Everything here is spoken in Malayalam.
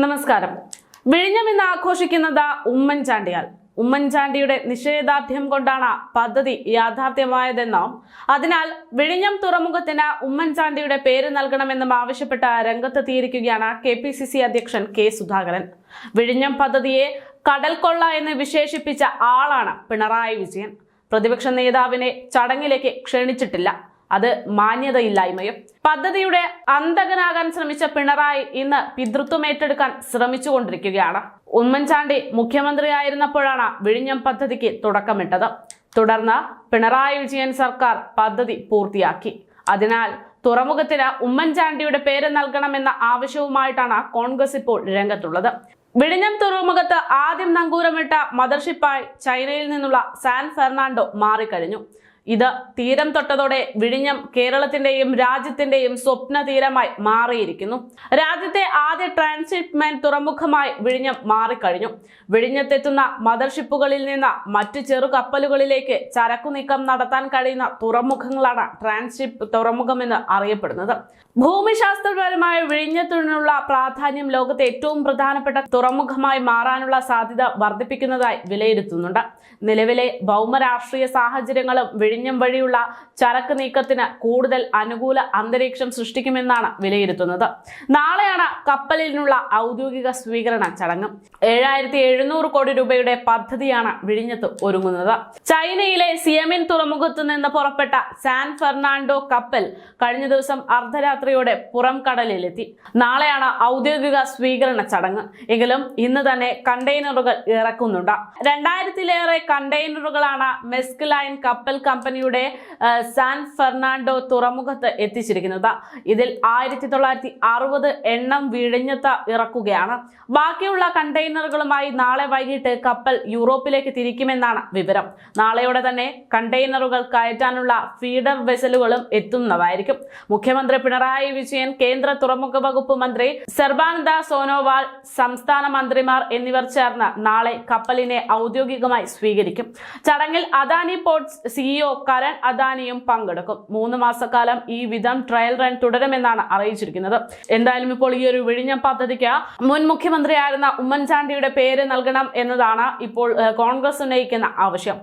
നമസ്കാരം. വിഴിഞ്ഞം ഇന്ന് ആഘോഷിക്കുന്നത് ഉമ്മൻചാണ്ടിയാൽ. ഉമ്മൻചാണ്ടിയുടെ നിഷേധാർഢ്യം കൊണ്ടാണ് പദ്ധതി യാഥാർത്ഥ്യമായതെന്നും. അതിനാൽ വിഴിഞ്ഞം തുറമുഖത്തിന് ഉമ്മൻചാണ്ടിയുടെ പേര് നൽകണമെന്നും ആവശ്യപ്പെട്ട് രംഗത്തെത്തിയിരിക്കുകയാണ് കെ പി സി സി അധ്യക്ഷൻ കെ സുധാകരൻ. വിഴിഞ്ഞം പദ്ധതിയെ കടൽക്കൊള്ള എന്ന് വിശേഷിപ്പിച്ച ആളാണ് പിണറായി വിജയൻ. പ്രതിപക്ഷ നേതാവിനെ ചടങ്ങിലേക്ക് ക്ഷണിച്ചിട്ടില്ല. അത് മാന്യതയില്ലായ്മയും പദ്ധതിയുടെ അന്തകനാകാൻ ശ്രമിച്ച പിണറായി ഇന്ന് പിതൃത്വം ഏറ്റെടുക്കാൻ ശ്രമിച്ചുകൊണ്ടിരിക്കുകയാണ്. ഉമ്മൻചാണ്ടി മുഖ്യമന്ത്രിയായിരുന്നപ്പോഴാണ് വിഴിഞ്ഞം പദ്ധതിക്ക് തുടക്കമിട്ടത്. തുടർന്ന് പിണറായി വിജയൻ സർക്കാർ പദ്ധതി പൂർത്തിയാക്കി. അതിനാൽ തുറമുഖത്തിന് ഉമ്മൻചാണ്ടിയുടെ പേര് നൽകണമെന്ന ആവശ്യവുമായിട്ടാണ് കോൺഗ്രസ് ഇപ്പോൾ രംഗത്തുള്ളത്. വിഴിഞ്ഞം തുറമുഖത്ത് ആദ്യം നങ്കൂരമിട്ട മദർഷിപ്പായി ചൈനയിൽ നിന്നുള്ള സാൻ ഫെർണാണ്ടോ മാറിക്കഴിഞ്ഞു. ഇത് തീരം തൊട്ടതോടെ വിഴിഞ്ഞം കേരളത്തിന്റെയും രാജ്യത്തിന്റെയും സ്വപ്ന തീരമായി മാറിയിരിക്കുന്നു. രാജ്യത്തെ ആദ്യ ട്രാൻസ്ഷിപ്മെന്റ് തുറമുഖമായി വിഴിഞ്ഞം മാറിക്കഴിഞ്ഞു. വിഴിഞ്ഞത്തെത്തുന്ന മദർഷിപ്പുകളിൽ നിന്ന് മറ്റു ചെറു കപ്പലുകളിലേക്ക് ചരക്കു നീക്കം നടത്താൻ കഴിയുന്ന തുറമുഖങ്ങളാണ് ട്രാൻസ്ഷിപ്പ് തുറമുഖമെന്ന് അറിയപ്പെടുന്നത്. ഭൂമിശാസ്ത്രപരമായ വിഴിഞ്ഞത്തിനുള്ള പ്രാധാന്യം ലോകത്തെ ഏറ്റവും പ്രധാനപ്പെട്ട തുറമുഖമായി മാറാനുള്ള സാധ്യത വർദ്ധിപ്പിക്കുന്നതായി വിലയിരുത്തുന്നുണ്ട്. നിലവിലെ ഭൗമരാഷ്ട്രീയ സാഹചര്യങ്ങളും വഴിയുള്ള ചരക്ക് നീക്കത്തിന് കൂടുതൽ അനുകൂല അന്തരീക്ഷം സൃഷ്ടിക്കുമെന്നാണ് വിലയിരുത്തുന്നത്. നാളെയാണ് കപ്പലിനുള്ള ഔദ്യോഗിക സ്വീകരണ ചടങ്ങ്. ഏഴായിരത്തി എഴുന്നൂറ് കോടി രൂപയുടെ പദ്ധതിയാണ് വിഴിഞ്ഞത്ത് ഒരുങ്ങുന്നത്. ചൈനയിലെ സിയമിൻ തുറമുഖത്തു നിന്ന് പുറപ്പെട്ട സാൻ ഫെർണാണ്ടോ കപ്പൽ കഴിഞ്ഞ ദിവസം അർദ്ധരാത്രിയോടെ പുറം കടലിലെത്തി നാളെയാണ് ഔദ്യോഗിക സ്വീകരണ ചടങ്ങ്. എങ്കിലും ഇന്ന് തന്നെ കണ്ടെയ്നറുകൾ ഇറക്കുന്നുണ്ട്. രണ്ടായിരത്തിലേറെ കണ്ടെയ്നറുകളാണ് മെസ്ക് ലൈൻ കപ്പൽ കമ്പനിയുടെ സാൻ ഫെർണാണ്ടോ തുറമുഖത്ത് എത്തിച്ചിരിക്കുന്നത്. ഇതിൽ ആയിരത്തി തൊള്ളായിരത്തി അറുപത് എണ്ണം വിഴിഞ്ഞത്ത് ഇറക്കുകയാണ്. ബാക്കിയുള്ള കണ്ടെയ്നറുകളുമായി നാളെ വൈകിട്ട് കപ്പൽ യൂറോപ്പിലേക്ക് തിരിക്കുമെന്നാണ് വിവരം. നാളെയോടെ തന്നെ കണ്ടെയ്നറുകൾ കയറ്റാനുള്ള ഫീഡർ വെസലുകളും എത്തുന്നതായിരിക്കും. മുഖ്യമന്ത്രി പിണറായി വിജയൻ കേന്ദ്ര തുറമുഖ വകുപ്പ് മന്ത്രി സർബാനന്ദ സോനോവാൾ സംസ്ഥാന മന്ത്രിമാർ എന്നിവർ ചേർന്ന് നാളെ കപ്പലിനെ ഔദ്യോഗികമായി സ്വീകരിക്കും. ചടങ്ങിൽ അദാനി പോർട്സ് സിഇഒ കരൺ അദാനിയും പങ്കെടുക്കും. മൂന്ന് മാസക്കാലം ഈ വിധം ട്രയൽ റൺ തുടരുമെന്നാണ് അറിയിച്ചിരിക്കുന്നത്. എന്തായാലും ഇപ്പോൾ ഈ ഒരു വിഴിഞ്ഞ പദ്ധതിക്ക് മുൻ മുഖ്യമന്ത്രിയായിരുന്ന ഉമ്മൻചാണ്ടിയുടെ പേര് നൽകണം എന്നതാണ് ഇപ്പോൾ കോൺഗ്രസ് ഉന്നയിക്കുന്ന ആവശ്യം.